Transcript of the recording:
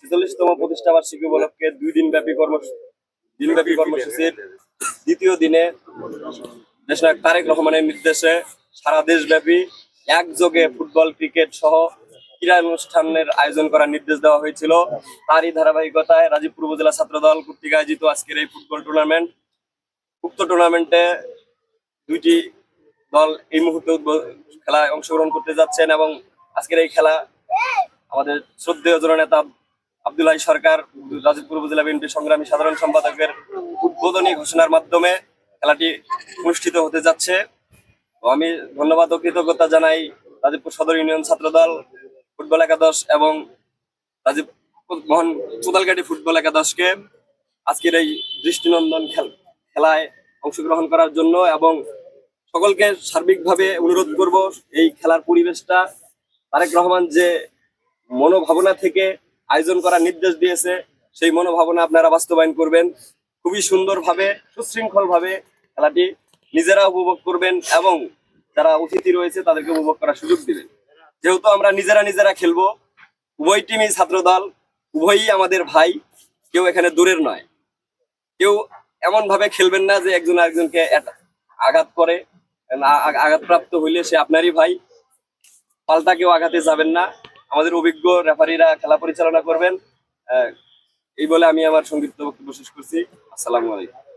ছেচল্লিশতম প্রতিষ্ঠা বার্ষিকী উপলক্ষে দুই দিন ব্যাপী কর্ম দিনব্যাপী কর্মসূচির দ্বিতীয় দিনে দেশনায়ক তারেক রহমানের নির্দেশে সারা দেশব্যাপী একযোগে ফুটবল, ক্রিকেট সহ ক্রীড়া অনুষ্ঠানের আয়োজন করার নির্দেশ দেওয়া হয়েছিল। তারই ধারাবাহিকতায় রাজীবপুর উপজেলা ছাত্র দল কর্তৃক আয়োজিত আজকের এই ফুটবল টুর্নামেন্ট, উক্ত টুর্নামেন্টে দুইটি দল এই মুহূর্তে খেলায় অংশগ্রহণ করতে যাচ্ছেন এবং আজকের এই খেলা আমাদের শ্রদ্ধেয় জননেতা আব্দুল্লাহ সরকার রাজীবপুর উপজেলা বিএনপি সংগ্রামী সাধারণ সম্পাদকের উদ্বোধনী ঘোষণার মাধ্যমে খেলাটি অনুষ্ঠিত হতে যাচ্ছে। আমি ধন্যবাদ ও কৃতজ্ঞতা জানাই রাজীবপুর সদর ইউনিয়ন ছাত্রদল, ফুটবল একাদশ এবং রাজীব মোহন কোদালকাটি ফুটবল একাদশকে আজকের এই দৃষ্টিনন্দন খেল- খেলায় অংশগ্রহণ করার জন্য এবং সকলকে সার্বিকভাবে অনুরোধ করব এই খেলার পরিবেশটা। তারেক রহমান যে মনোভাবনা থেকে আয়োজন করার নির্দেশ দিয়েছে, সেই মনোভাবনা আপনারা বাস্তবায়ন করবেন। খুবই সুন্দরভাবে, সুশৃঙ্খলভাবে খেলাটি নিজেরা উপভোগ করবেন এবং যারা অতিথি রয়েছে তাদেরকে উপভোগ করার সুযোগ দিবেন। যেহেতু আমরা নিজেরা নিজেরা খেলব, উভয় টিমই ছাত্র দল উভয়ই আমাদের ভাই, কেউ এখানে দূরের নয়। কেউ এমন ভাবে খেলবেন না যে একজন আরেকজনকে আঘাত করে আঘাতপ্রাপ্ত হইলে সে আপনারই ভাই, পাল্টা কেউ আঘাতে যাবেন না। আমাদের অভিজ্ঞ রেফারিরা খেলা পরিচালনা করবেন। এই বলে আমি আমার সংক্ষিপ্ত বক্তব্য শেষ করছি। আসসালামু আলাইকুম।